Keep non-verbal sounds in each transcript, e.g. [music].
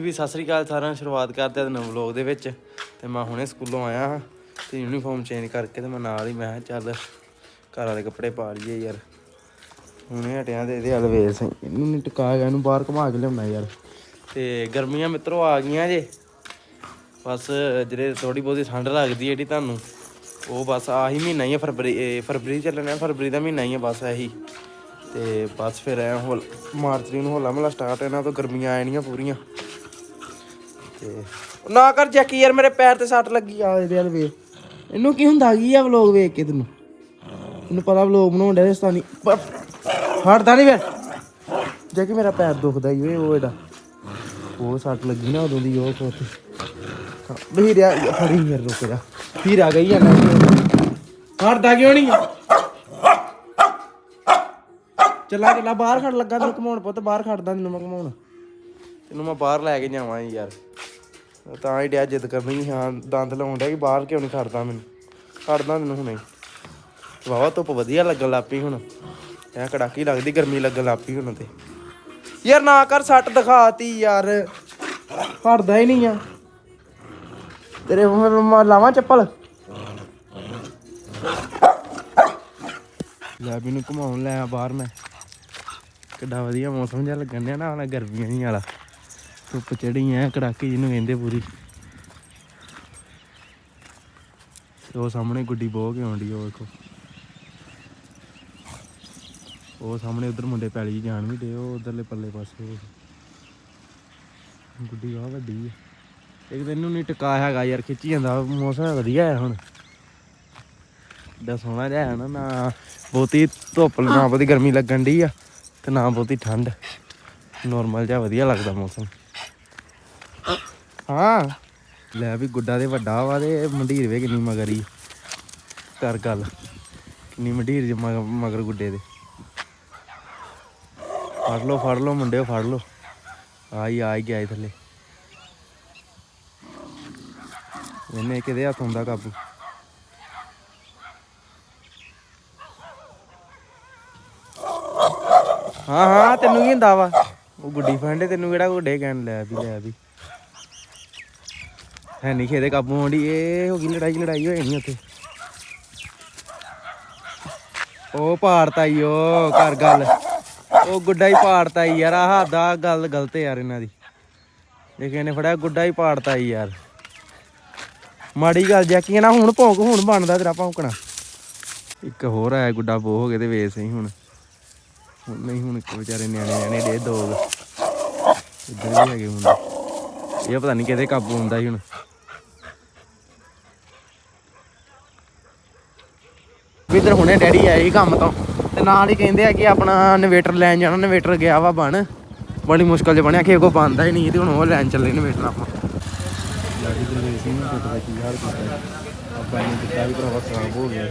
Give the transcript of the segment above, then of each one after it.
ਵੀ ਸਤਿ ਸ੍ਰੀ ਅਕਾਲ ਸਾਰਿਆਂ ਨੂੰ, ਸ਼ੁਰੂਆਤ ਕਰਦੇ ਹਾਂ ਨਵੇਂ ਵਲੌਗ ਦੇ ਵਿੱਚ। ਤੇ ਮੈਂ ਹੁਣੇ ਸਕੂਲੋਂ ਆਇਆ ਹਾਂ ਤੇ ਯੂਨੀਫਾਰਮ ਚੇਂਜ ਕਰਕੇ ਤੇ ਮੈਂ ਨਾਲ ਹੀ ਮੈਂ ਕਿਹਾ ਚੱਲ ਘਰ ਵਾਲੇ ਕੱਪੜੇ ਪਾ ਲਈਏ ਯਾਰ। ਹੁਣੇ ਹਟਿਆ ਤੇ ਇਹਦੇ ਹਲ ਵੇਸ ਇਹਨੂੰ ਟਿਕਾ ਗਿਆ, ਇਹਨੂੰ ਬਾਹਰ ਘੁਮਾ ਕੇ ਲਿਆਉਣਾ ਯਾਰ। ਤੇ ਗਰਮੀਆਂ ਮਿੱਤਰੋ ਆ ਗਈਆਂ ਜੇ। ਬਸ ਜਿਹੜੇ ਥੋੜੀ ਬਹੁਤੀ ਠੰਡ ਲੱਗਦੀ ਜਿਹੜੀ ਤੁਹਾਨੂੰ, ਉਹ ਬਸ ਆਹੀ ਮਹੀਨਾ ਹੀ ਹੈ ਫਰਵਰੀ ਫਰਵਰੀ ਚੱਲਣਾ ਫਰਵਰੀ ਦਾ ਮਹੀਨਾ ਹੀ ਹੈ ਬਸ ਇਹੀ। ਤੇ ਬਸ ਫਿਰ ਐ ਹੋਲ, ਮਾਰਚ ਨੂੰ ਹੋਲਾ ਮਹੱਲਾ ਸਟਾਰਟ ਇਹਨਾਂ ਤੋਂ ਗਰਮੀਆਂ ਆ ਜਾਣੀਆਂ ਪੂਰੀਆਂ। ਤੇ ਨਾ ਕਰ ਜੈਕੀ ਯਾਰ, ਮੇਰੇ ਪੈਰ ਤੇ ਸੱਟ ਲੱਗੀ ਆ ਇਹਦੇ ਵੱਲ ਵੇ ਇਹਨੂੰ ਕੀ ਹੁੰਦਾ ਕੀ ਆ ਵਲੋਗ ਵੇਖ ਕੇ ਤੈਨੂੰ? ਤੈਨੂੰ ਪਤਾ ਵਲੋਗ ਬਣਾਉਣ ਦੇ ਸਤਾਨੀ ਹਟਦਾ ਨਹੀਂ ਫਿਰ। ਜੈਕੀ ਮੇਰਾ ਪੈਰ ਦੁਖਦਾ ਹੀ ਵੇ ਉਹ ਇਹਦਾ। ਉਹ ਸੱਟ ਲੱਗੀ ਨਾ ਉਦੋਂ ਦੀ, ਉਹ ਕੋਤੇ ਬਹੀਰਿਆ ਫੜੀ ਯਾਰ ਰੁਕ ਜਾ। ਫਿਰ ਆ ਗਈ ਆ ਨਾ ਹਟਦਾ ਕਿਉਂ ਨਹੀਂ ਚੱਲਾ ਚੱਲਾ, ਬਾਹਰ ਖੜ ਲੱਗਾ ਤੈਨੂੰ ਘਮਾਉਣ ਪੁੱਤ, ਬਾਹਰ ਖੜਦਾ ਤੈਨੂੰ ਮੈਂ ਘਮਾਉਣ। ਤੈਨੂੰ ਮੈਂ ਬਾਹਰ ਲੈ ਕੇ ਜਾਵਾਂ ਯਾਰ। ਤਾਂ ਹੀ ਡਿਆ ਜਿੱਦ ਕਰਨੀ ਸੀ, ਹਾਂ ਦੰਦ ਲਾਉਣ ਡਿਆ ਕਿ ਬਾਹਰ ਕਿਉਂ ਨਹੀਂ ਖੜਦਾ ਮੈਨੂੰ? ਖੜਦਾ ਮੈਨੂੰ ਹੁਣੇ। ਵਾਵਾ ਧੁੱਪ ਵਧੀਆ ਲੱਗਣ ਲੱਗ ਪਈ ਹੁਣ। ਐ ਕੜਾਕੀ ਲੱਗਦੀ ਗਰਮੀ ਲੱਗਣ ਲੱਗ ਪਈ ਹੁਣ ਤੇ। ਯਾਰ ਨਾ ਕਰ ਸੱਟ ਦਿਖਾਤੀ ਯਾਰ। ਖੜਦਾ ਹੀ ਨਹੀਂ ਆ। ਤੇਰੇ ਫਿਰ ਲਾਵਾਂ ਚੱਪਲ? ਲੈ ਮੈਨੂੰ ਘੁਮਾਉਣ ਲੈ ਬਾਹਰ ਮੈਂ। ਕਿੱਡਾ ਵਧੀਆ ਮੌਸਮ ਜਿਹਾ ਲੱਗਣ ਡਿਆ ਨਾ ਹੁਣ ਗਰਮੀਆਂ ਹੀ ਵਾਲਾ। ਧੁੱਪ ਚੜੀ ਐ, ਕੜਾਕੀ ਜਿਹਨੂੰ ਕਹਿੰਦੇ ਪੂਰੀ। ਉਹ ਸਾਹਮਣੇ ਗੁੱਡੀ ਬੋਹ ਕੇ ਆਉਂਦੀ ਉਹ ਵੇਖੋ। ਉਹ ਸਾਹਮਣੇ ਉਧਰ ਮੁੰਡੇ ਪੈਲੀ 'ਚ ਜਾਣ ਵੀ ਦੇ ਉਹ ਉਧਰਲੇ ਪੱਲੇ ਪਾਸੇ ਗੁੱਡੀ ਆ ਵੱਡੀ ਹੈ ਇੱਕ ਦਿਨ ਨੂੰ ਨਹੀਂ ਟਿਕਾ ਹੈਗਾ ਯਾਰ, ਖਿੱਚੀ ਜਾਂਦਾ, ਮੌਸਮ ਵਧੀਆ ਹੈ ਹੁਣ। ਦਾ ਸੋਹਣਾ ਜਿਹਾ ਹੈ ਨਾ ਨਾ ਬਹੁਤੀ ਧੁੱਪ, ਨਾ ਬਹੁਤੀ ਗਰਮੀ ਲੱਗਣ ਦੀ ਆ, ਤੇ ਨਾ ਬਹੁਤੀ ਠੰਡ। ਨੋਰਮਲ ਜਿਹਾ ਵਧੀਆ ਲੱਗਦਾ ਮੌਸਮ। ਹਾਂ। ਲੈ ਵੀ ਗੁੱਡਾ ਦੇ ਵੱਡਾ ਵਾ ਤੇ ਮੰਡੀਰ ਵੇ ਕਿੰਨੀ ਮਗਰੀ। ਕਰ ਗੱਲ। ਕਿੰਨੀ ਮੰਡੀਰ ਜ ਮਗਰ ਗੁੱਡੇ ਦੇ। ਫੜ ਲੋ ਫੜ ਲੋ ਮੁੰਡੇ ਫੜ ਲੋ ਆਈ ਆਈ ਗਿਆ ਥੱਲੇ। ਇਹਨੇ ਕਿਹਦੇ ਹੱਥ ਹੁੰਦਾ ਕਾਬੂ? ਹਾਂ ਹਾਂ, ਤੈਨੂੰ ਕੀ ਹੁੰਦਾ ਵਾ? ਉਹ ਗੁੱਡੀ ਫੰਡੇ ਤੈਨੂੰ ਕਿਹੜਾ ਗੁੱਡੇ ਕਹਿਣ, ਲੈ ਵੀ ਲੈ ਵੀ। ਹੈ ਨਹੀਂ ਖੇਦੇ ਕਾਬੂ ਆਉਂਦੀ ਇਹ ਹੋ ਗਈ ਲੜਾਈ ਲੜਾਈ ਹੋਈ ਨਹੀਂ ਉੱਥੇ। ਉਹ ਪਾੜਤਾ ਈ ਉਹ ਕਰ ਗੱਲ। ਉਹ ਗੁੱਡਾ ਹੀ ਪਾੜਤਾ ਈ ਯਾਰ, ਆਹ ਦਾ ਗੱਲ ਗਲਤ ਯਾਰ ਇਹਨਾਂ ਦੀ। ਜੇ ਕਿਸੇ ਫੜਿਆ ਗੁੱਡਾ ਹੀ ਪਾੜਤਾ ਯਾਰ। ਮਾੜੀ ਗੱਲ ਜੈਕੀ ਨਾ, ਹੁਣ ਭੌਂਕ, ਹੁਣ ਬਣਦਾ ਤੇਰਾ ਭੌਂਕਣਾ। ਇੱਕ ਹੋਰ ਆਇਆ ਗੁੱਡਾ, ਬੋ ਹੋ ਗਏ ਤੇ ਵੇਸ ਹੀ ਹੁਣ। ਹੁਣ ਨਹੀਂ, ਹੁਣ ਇੱਕ ਵਿਚਾਰੇ ਨਿਆਣੇ ਨਿਆਣੇ ਡੇ ਦੋਗ ਇੱਧਰ ਵੀ ਹੈਗੇ ਮੁੰਡੇ। ਇਹ ਪਤਾ ਨਹੀਂ ਕਿਹਦੇ ਕਾਬੂ ਹੁੰਦਾ ਸੀ ਹੁਣ। ਵੀ ਇੱਧਰ ਹੁਣੇ ਡੈਡੀ ਆਏ ਸੀ ਕੰਮ ਤੋਂ। ਤੇ ਨਾਲ ਹੀ ਕਹਿੰਦੇ ਆ ਕਿ ਆਪਣਾ ਇਨਵੇਟਰ ਲੈਣ ਜਾਣਾ ਇਨਵੇਟਰ ਗਿਆ ਵਾ ਬਣ। ਬੜੀ ਮੁਸ਼ਕਲ ਚ ਬਣਿਆ ਕਿ ਕੋ ਬੰਦਾ ਹੀ ਨਹੀਂ ਤੇ ਹੁਣ ਉਹ ਲੈਣ ਚੱਲੇ ਇਨਵੇਟਰ ਆਪਾਂ। ਡੈਡੀ ਦੇ ਸੀ ਨਾ ਪਤਾ ਕੀ ਹਾਲ ਕੀਤਾ ਆਪਾਂ ਨੇ ਦਿੱਤਾ ਵੀ ਭਰਾਵਾ ਖਰਾਬ ਹੋ ਗਿਆ।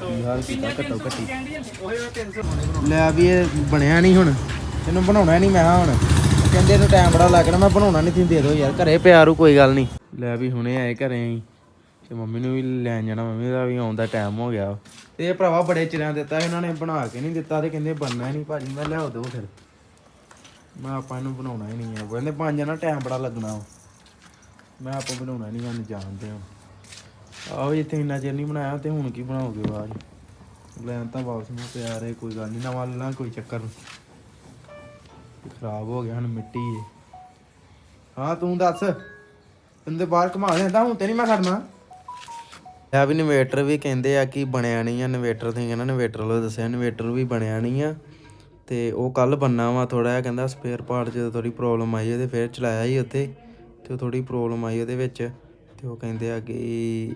ਕੀ ਹਾਲ ਕੀਤਾ ਘੱਟੋ ਲੈ ਵੀ ਇਹ ਬਣਿਆ ਨਹੀਂ ਹੁਣ। ਇਹਨੂੰ ਬਣਾਉਣਾ ਨਹੀਂ ਮੈਂ ਹੁਣ। ਕਹਿੰਦੇ ਇਹਨੂੰ ਟਾਈਮ ਬੜਾ ਲੱਗਣਾ, ਮੈਂ ਬਣਾਉਣਾ ਨਹੀਂ ਦੇ ਦੋ ਯਾਰ, ਘਰੇ ਪਿਆ ਕੋਈ ਗੱਲ ਨਹੀਂ। ਲੈ ਵੀ ਹੁਣੇ ਆਏ ਘਰੇ ਹੀ ਤੇ ਮੰਮੀ ਨੂੰ ਵੀ ਲੈਣ ਜਾਣਾ, ਮੰਮੀ ਦਾ ਵੀ ਆਉਣ ਦਾ ਟਾਈਮ ਹੋ ਗਿਆ ਤੇ ਇਹ ਭਰਾਵਾ ਬੜੇ ਚਿਰਾਂ ਦਿੱਤਾ ਇਹਨਾਂ ਨੇ ਬਣਾ ਕੇ ਨਹੀਂ ਦਿੱਤਾ ਤੇ ਕਹਿੰਦੇ ਬਣਨਾ ਹੀ ਨਹੀਂ ਭਾਜੀ, ਮੈਂ ਲਿਆਓ ਦੋ ਫਿਰ। ਮੈਂ ਆਪਾਂ ਇਹਨੂੰ ਬਣਾਉਣਾ ਹੀ ਨਹੀਂ ਆ। ਕਹਿੰਦੇ ਪੰਜ ਨਾ ਟਾਈਮ ਬੜਾ ਲੱਗਣਾ ਮੈਂ ਆਪਾਂ ਬਣਾਉਣਾ ਨਹੀਂ ਮੈਨੂੰ ਜਾਣਦੇ ਹਾਂ ਆਹੋ ਇੱਥੇ ਇੰਨਾ ਚਿਰ ਨਹੀਂ ਬਣਾਇਆ ਤੇ ਹੁਣ ਕੀ ਬਣਾਓਗੇ ਬਾਅਦ ਲੈਣ ਤਾਂ ਵਾਪਸ ਨੂੰ ਤਿਆਰ ਹੈ ਕੋਈ ਗੱਲ ਨਹੀਂ, ਨਵਾਂ ਲੈ ਕੋਈ ਚੱਕਰ ਨਹੀਂ। ਖਰਾਬ ਹੋ ਗਿਆ ਹੁਣ ਮਿੱਟੀ ਹੈ ਹਾਂ, ਤੂੰ ਦੱਸ, ਤੈਨੂੰ ਤੇ ਬਾਹਰ ਘੁਮਾ ਲੈਂਦਾ ਹੁਣ ਤੇ ਨਹੀਂ ਮੈਂ ਖੜਨਾ। ਆ ਵੀ ਇਨਵੇਟਰ ਵੀ ਕਹਿੰਦੇ ਆ ਕਿ ਬਣਿਆ ਨਹੀਂ ਆ ਇਨਵੇਟਰ ਤੇ ਕਹਿੰਦਾ ਇਨਵੇਟਰ ਲੋ ਦੱਸਿਆ ਇਨਵੇਟਰ ਵੀ ਬਣਿਆ ਨਹੀਂ ਆ। ਤੇ ਉਹ ਕੱਲ ਬੰਨਾ ਵਾ ਥੋੜਾ ਜਿਹਾ ਕਹਿੰਦਾ ਸਪੇਅਰ ਪਾਰਟ 'ਚ ਥੋੜੀ ਪ੍ਰੋਬਲਮ ਆਈ ਉਹਦੇ ਫਿਰ ਚਲਾਇਆ ਹੀ ਉੱਥੇ ਤੇ ਥੋੜੀ ਪ੍ਰੋਬਲਮ ਆਈ ਉਹਦੇ ਵਿੱਚ ਤੇ ਉਹ ਕਹਿੰਦੇ ਆ ਕਿ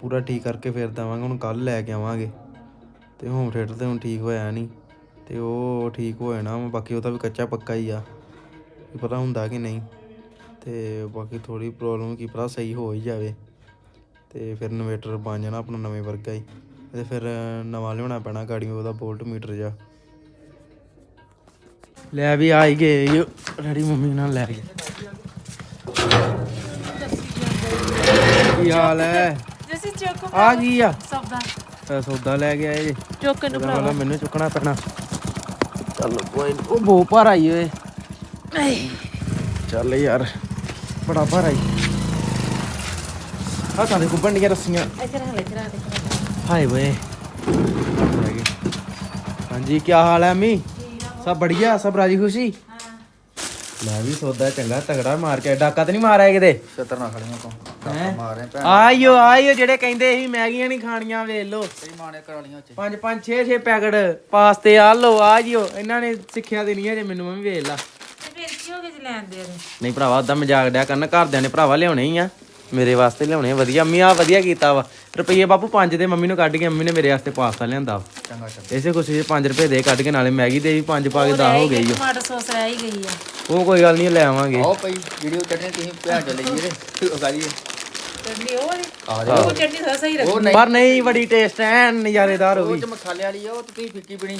ਪੂਰਾ ਠੀਕ ਕਰਕੇ ਫਿਰ ਦਵਾਂਗੇ ਹੁਣ ਕੱਲ ਲੈ ਕੇ ਆਵਾਂਗੇ। ਤੇ ਹੋਮ ਥੀਏਟਰ ਤੇ ਹੁਣ ਠੀਕ ਹੋਇਆ ਨਹੀਂ ਤੇ ਉਹ ਠੀਕ ਹੋ ਜਾਣਾ ਵਾ, ਬਾਕੀ ਉਹਦਾ ਵੀ ਕੱਚਾ ਪੱਕਾ ਹੀ ਆ ਪਤਾ ਹੁੰਦਾ ਕਿ ਨਹੀਂ ਤੇ ਬਾਕੀ ਥੋੜੀ ਪ੍ਰੋਬਲਮ ਕੀ ਪਤਾ ਸਹੀ ਹੋ ਹੀ ਜਾਵੇ। ਤੇ ਫਿਰ ਇਨਵੇਟਰ ਬਣ ਜਾਣਾ ਆਪਣਾ ਨਵੇਂ ਵਰਗਾ ਹੀ ਤੇ ਫਿਰ ਨਵਾਂ ਲਿਆਉਣਾ ਪੈਣਾ ਗਾੜੀ ਉਹਦਾ ਵੋਲਟ ਮੀਟਰ ਜਾ ਲੈ ਵੀ ਆ ਹੀ ਗਏ ਰੈਡੀ ਮੰਮੀ ਨਾਲ ਲੈ ਗਏ। ਕੀ ਹਾਲ ਹੈ? ਜੈਸੇ ਚੋਕੋ ਆ ਗਈ ਆ? ਸੌਦਾ। ਸੌਦਾ ਲੈ ਕੇ ਆਏ ਜੀ ਚੋਕੋ ਨੂੰ ਮਤਲਬ ਮੈਨੂੰ ਚੁੱਕਣਾ ਪੈਣਾ। ਚੱਲ ਕੋਈ। ਉਹ ਬੋ ਭਾਰ ਆਈ ਓਏ। ਚੱਲ ਯਾਰ ਬੜਾ ਭਾਰਾ ਹੀ। ਆ ਸਾਡੇ ਕੁੱਬਣ ਦੀਆਂ ਰੱਸੀਆਂ। ਇੱਥੇ ਰੱਖ ਲੈ ਇੱਥੇ ਰੱਖ ਦੇ ਹਾਏ ਵੇ। ਹਾਂਜੀ ਕੀ ਹਾਲ ਹੈ ਅਮੀ? ਸਭ ਬੜੀਆ ਸਭ ਰਾਜੀ ਖੁਸ਼ੀ? ਲੈ ਵੀ ਸੌਦਾ ਚੰਗਾ ਤਗੜਾ ਮਾਰ ਕੇ ਡਾਕਾ ਤੇ ਨਹੀਂ ਮਾਰਿਆ ਕਿਤੇ? ਛਤਰ ਨਾ ਖੜੀਆਂ ਕੋ ਹੈਂ? ਮਾਰੇ ਭੈਣ। ਆਇਓ ਆਇਓ ਜਿਹੜੇ ਕਹਿੰਦੇ ਸੀ ਮੈਗੀਆਂ ਨਹੀਂ ਖਾਣੀਆਂ ਵੇਖ ਲੋ ਤੇਰੀ ਮਾਂ ਨੇ ਕਰਾ ਲੀਆਂ ਚ ਪੰਜ ਪੰਜ 6 6 ਪੈਕਟ ਪਾਸਤੇ ਆ ਲੋ ਆ ਜਿਓ। ਇਹਨਾਂ ਨੇ ਸਿੱਖਿਆ ਦੇਣੀ ਹੈ ਜੇ ਮੈਨੂੰ ਮੈਂ ਵੀ ਵੇਖ ਲਾ। ਤੇ ਫਿਰ ਕੀ ਹੋ ਗਿਆ ਜੀ ਲੈਣ ਦੇ ਨਹੀਂ ਭਰਾਵਾ ਉਦਾਂ ਮਜ਼ਾਕ ਡਿਆ ਕਰਨ ਘਰਦਿਆਂ ਨੇ ਭਰਾਵਾ ਲਿਆਉਣੇ ਹੀ ਆ। ਮੇਰੇ ਵਾਸਤੇ ਲਿਆਉਣੇ ਆ ਵਧੀਆ। ਅੰਮੀ ਆ ਵਧੀਆ ਕੀਤਾ ਵਾ। ਰੁਪਈਏ ਬਾਪੂ ਪੰਜ ਦੇ ਮੰਮੀ ਨੂੰ ਕੱਢ ਕੇ ਮੰਮੀ ਨੇ ਮੇਰੇ ਵਾਸਤੇ ਪਾਸਤਾ ਲਿਆਂਦਾ ਵਾ। ਚੰਗਾ ਚੰਗਾ। ਇਸੇ ਕੁਛ 5 ਰੁਪਏ ਦੇ ਕੱਢ ਕੇ ਨਾਲੇ ਮੈਗੀ ਦੇ ਵੀ ਪੰਜ ਪਾ ਕੇ 10 ਹੋ ਗਈ ਓ। ਟਮਾਟਰ ਸੌਸ ਰਹਿ ਹੀ ਗਈ ਆ। ਉਹ ਕੋਈ ਗੱਲ ਨਹੀਂ ਲੈ ਆਵਾਂਗੇ ਆਓ ਪਈ ਵੀਡੀਓ ਚੜਨੇ ਤੁਸੀਂ ਭੈਣ ਚ ਲਈਏ ਰੇ ਉਹ ਗਾਲੀਏ ਚਟਨੀ ਉਹ ਵਾਲੀ? ਆ ਉਹ ਚਟਨੀ ਥੋੜਾ ਸਹੀ ਰੱਖ ਉਹ ਨਹੀਂ। ਪਰ ਨਹੀਂ ਬੜੀ ਟੇਸਟ ਐ ਨਜ਼ਾਰੇਦਾਰ ਹੋ ਉਹ ਗਈ। ਚ ਮਸਾਲੇ ਵਾਲੀ ਆ ਉਹ ਤੇ ਤੁਸੀਂ ਫਿੱਕੀ ਬਣੀ।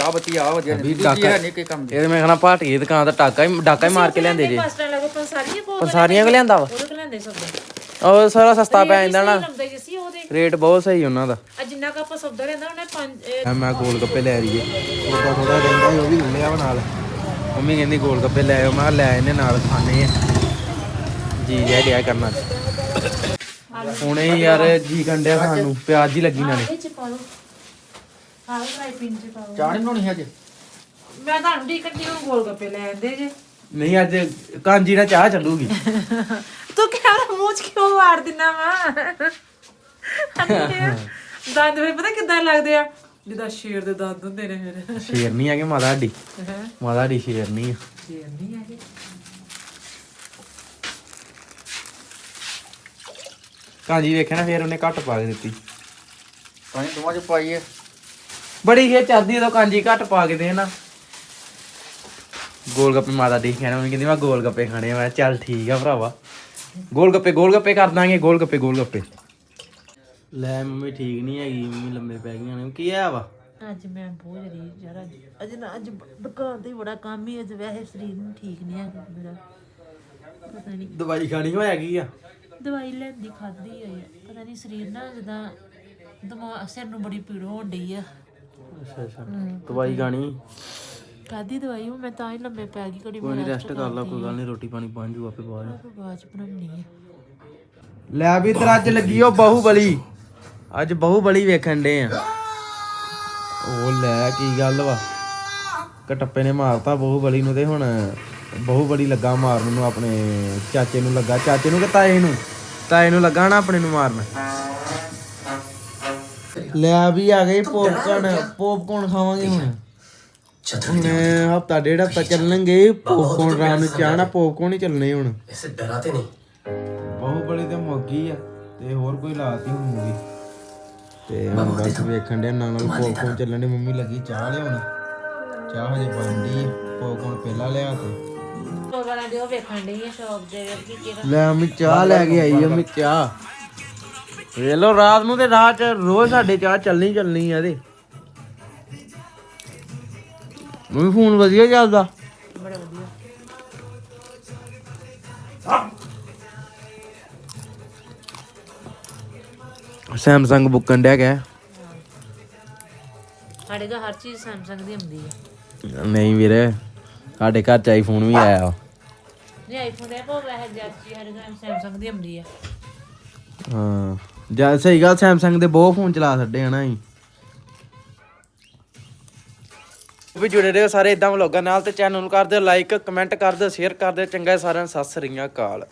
ਚਾਹ ਬੱਤੀ ਆ ਵਧੀਆ ਵੀ ਦੂਜੀ ਡਾਕਾ- ਹੈ ਨਹੀਂ ਕੋਈ ਕੰਮ ਦੀ। ਇਹ ਮੈਂ ਕਹਣਾ ਪਾਟੀਏ ਦੁਕਾਨ ਦਾ ਟਾਕਾ ਹੀ ਡਾਕਾ ਹੀ ਮਾਰ ਕੇ ਲਿਆਂਦੇ ਜੇ। ਲੱਗੋ ਪੰਸਾਰੀਆਂ ਕੋ ਪੰਸਾਰੀਆਂ ਕੋ ਲਿਆਂਦਾ ਵਾ। ਉਹਦੇ ਕੋ ਲੈਂਦੇ ਸੌਦਾ। ਉਹ ਸਾਰਾ ਸਸਤਾ ਪੈ ਜਾਂਦਾ ਨਾ। ਉਹਦੇ। ਰੇਟ ਬਹੁਤ ਸਹੀ ਉਹਨਾਂ ਦਾ। ਆ ਜਿੰਨਾ ਕਾ ਆਪਾਂ ਸੌਦਾ ਲੈਂਦਾ ਉਹਨੇ ਪੰਜ ਇਹ ਆ ਮੈਂ ਗੋਲ ਗੱਪੇ ਲੈ ਲਈਏ। ਥੋੜਾ ਥੋੜਾ ਰਹਿੰਦਾ ਸੀ, ਉਹ ਵੀ ਲੈ ਲਿਆ ਵਾ ਨਾਲ। ਮੰਮੀ ਕਹਿੰਦੀ ਗੋਲ ਗੱਪੇ ਲੈ ਆਓ। ਮੈਂ ਕਿਹਾ ਲੈ ਇਹਨੇ ਨਾਲ ਖਾਣੇ ਆ। ਜੀ ਜੈ ਡਿਆ ਕਰਨਾ। ਹੁਣੇ ਹੀ ਯਾਰ ਜੀ ਕੰਡਿਆ ਸਾਨੂੰ। ਪਿਆਜ਼ ਹੀ ਲੱਗੀ ਨਾਲੇ ਇਹ ਚ ਪਾ ਲਓ। ਆਹ ਫਰਾਈ ਪਿੰਨ ਚ ਪਾਓ। ਚਾਹ ਨਹੀਂ ਬਣਾਉਣੀ ਅੱਜ ਮੈਂ ਤੁਹਾਨੂੰ ਦੀ ਕੱਢੀ ਨੂੰ ਗੋਲ ਗੱਪੇ ਲੈ ਆਂਦੇ ਜੇ। ਨਹੀਂ ਅੱਜ ਕਾਂਜੀ ਨਾਲ ਚਾਹ ਚੱਲੂਗੀ। [laughs] ਤੂੰ ਕੈਮਰਾ ਮੂੰਹ ਚ ਕਿਉਂ ਵਾੜ ਦਿੰਨਾ ਵਾ? ਦੰਦ ਵੀ ਪਤਾ ਕਿੱਦਾਂ ਲੱਗਦੇ ਆ? ਜਿੱਦਾਂ ਸ਼ੇਰ ਦੇ ਦੰਦ ਹੁੰਦੇ ਨੇ ਮੇਰੇ ਸ਼ੇਰ ਨਹੀਂ ਆ ਕਿ ਮਾਤਾ ਮਾਤਾ ਸਾਡੀ ਸ਼ੇਰ ਨਹੀਂ ਆ। ਸ਼ੇਰ ਨਹੀਂ ਆ ਇਹ ਕਾਂਜੀ ਵੇਖਿਆ ਨਾ ਫੇਰ ਉਹਨੇ ਘੱਟ ਪਾ ਕੇ ਦਿੱਤੀ। ਪਾਣੀ ਦੋਵਾਂ ਚ ਪਾਈਏ ਬੜੀ ਇਹ ਚਾਦੀ ਉਦੋਂ ਕਾਂਜੀ ਘੱਟ ਪਾ ਕੇ ਦੇ ਨਾ। ਗੋਲ ਗੱਪੇ ਮਾਤਾ ਦੀ ਕਹਿਣਾ ਉਹਨੇ ਕਹਿੰਦੀ ਮੈਂ ਗੋਲ ਗੱਪੇ ਖਾਣੇ ਆ। ਮੈਂ ਕਿਹਾ ਚੱਲ ਠੀਕ ਆ ਭਰਾਵਾ। ਗੋਲ ਗੱਪੇ ਗੋਲ ਗੱਪੇ ਕਰ ਦਾਂਗੇ ਗੋਲ ਗੱਪੇ ਗੋਲ ਗੱਪੇ ਲੈ ਮੰਮੀ ਠੀਕ ਨਹੀਂ ਹੈਗੀ ਮੰਮੀ ਲੰਮੇ ਪੈ ਗਈਆਂ ਨੇ। ਕੀ ਆ ਵਾ? ਅੱਜ ਮੈਂ ਬਹੁਤ ਜਰੀ ਯਾਰ ਅੱਜ ਅੱਜ ਨਾ ਅੱਜ ਬ- ਦੁਕਾਨ ਤੇ ਬੜਾ ਕੰਮ ਹੀ ਅੱਜ ਵੈਸੇ ਸਰੀਰ ਨੂੰ ਠੀਕ ਨਹੀਂ ਹੈਗਾ ਮੇਰਾ। ਪਤਾ ਨਹੀਂ। ਦਵਾਈ ਖਾਣੀ ਹੋਇਆ ਕੀ ਆ? ਦਵਾਈ ਲੈਂਦੀ ਖਾਦੀ ਹੋਈ ਆ। ਪਤਾ ਨਹੀਂ ਸਰੀਰ ਨਾ ਜਿੱਦਾਂ ਦਿਮਾਗ ਸਿਰ ਨੂੰ ਬੜੀ ਪੀੜ ਹੋਣ ਡਈ ਆ। ਅੱਛਾ ਅੱਛਾ। ਦਵਾਈ ਖਾਣੀ? ਖਾਦੀ ਦਵਾਈ ਉਹ ਮੈਂ ਤਾਂ ਹੀ ਲੰਮੇ ਪੈ ਗਈ ਘੜੀ ਕੋਈ ਨਹੀਂ ਰੈਸਟ ਕਰ ਲਾ ਕੋਈ ਗੱਲ ਨਹੀਂ ਰੋਟੀ ਪਾਣੀ ਬਣ ਜੂ ਆਪੇ ਬਾਅਦ ਮੈਂ ਬਾਅਦ ਚ ਬਣਾਉਣੀ ਆ। ਲੈ ਵੀ ਇਧਰ ਅੱਜ ਲੱਗੀ ਉਹ ਬਾਹੂਬਲੀ ਅੱਜ ਬਾਹੂਬਲੀ ਵੇਖਣ ਦੇ ਆ। ਉਹ ਲੈ ਕੀ ਗੱਲ ਵਾ? ਕਟੱਪੇ ਨੇ ਮਾਰਤਾ ਬਾਹੂਬਲੀ ਨੂੰ ਤੇ ਹੁਣ ਬਾਹੂਬਲੀ ਲੱਗਾ ਮਾਰਨ ਨੂੰ ਆਪਣੇ ਚਾਚੇ ਨੂੰ ਲੱਗਾ। ਚਾਚੇ ਨੂੰ ਕਿ ਤਾਏ ਨੂੰ? ਤਾਏ ਨੂੰ ਲੱਗਾ ਨਾ ਆਪਣੇ ਨੂੰ ਮਾਰਨ? ਲੈ ਵੀ ਆ ਗਏ ਪੋਪਕਨ ਪੋਪਕਨ ਖਾਵਾਂਗੇ ਹੁਣ। ਮੈਂ ਹਫਤਾ ਡੇਢ ਹਫਤਾ ਚੱਲਣਗੇ ਪੋਪਕਨ ਰਾਮ ਨੂੰ ਚਾਹਣਾ ਪੋਪਕਨ ਹੀ ਚੱਲਣੇ ਹੁਣ। ਤੇ ਹੋਰ ਕੋਈ ਲਾਤੀ ਹੁਣ ਤੇ ਹੁਣ ਬਸ ਵੇਖਣ ਦੇ ਨਾਲ ਨਾਲ ਮੰਮੀ ਲੱਗੀ ਚਾਹ ਲਿਆਉਣ। ਚਾਹ ਹਜੇ ਬਣਦੀ ਪੋਪਕਨ ਪਹਿਲਾਂ ਲਿਆ ਤੇ ਲੈ ਮੈਂ ਚਾਹ ਲੈ ਕੇ ਆਈ ਆ ਮੈਂ ਚਾਹ। ਵੇਖ ਲੋ ਰਾਤ ਨੂੰ ਤੇ ਰਾਤ ਚ ਰੋਜ਼ ਸਾਡੇ ਚਾਹ ਚੱਲਣੀ ਚੱਲਣੀ ਆ ਇਹਦੇ। ਮੰਮੀ ਫੋਨ ਵਧੀਆ ਚੱਲਦਾ। ਬੜਾ ਵਧੀਆ ਸੈਮਸੰਗ ਬੁੱਕਣ ਡਿਆ ਗਿਆ ਸਾਡੇ ਘਰ ਹਰ ਚੀਜ਼ ਸੈਮਸੰਗ ਦੀ ਹੁੰਦੀ ਹੈ ਨਹੀਂ ਵੀਰੇ ਸਾਡੇ ਘਰ ਚ ਆਈਫੋਨ ਵੀ ਆਇਆ। ਵਾ। ਨਹੀਂ ਆਈਫੋਨ ਦੇ ਪੋ ਵੈਸੇ ਜੱਜੀ ਸਾਡੇ ਘਰ ਸੈਮਸੰਗ ਦੀ ਹੁੰਦੀ ਹੈ ਹਾਂ। ਜਾਂ ਸਹੀ ਗੱਲ ਸੈਮਸੰਗ ਦੇ ਬਹੁਤ ਫੋਨ ਚਲਾ ਛੱਡੇ ਹਨਾ ਜੀ ਵੀ ਜੁੜੇ ਰਹੋ ਸਾਰੇ ਇਦਾਂ ਵਲੋਗਾਂ ਨਾਲ ਤੇ ਚੈਨਲ ਨੂੰ ਕਰ ਦਿਓ ਲਾਈਕ ਕਮੈਂਟ ਕਰ ਦਿਓ ਸ਼ੇਅਰ ਕਰ ਦਿਓ। ਚੰਗਾ ਸਾਰਿਆਂ ਨੂੰ, ਸਤਿ ਸ੍ਰੀ ਅਕਾਲ।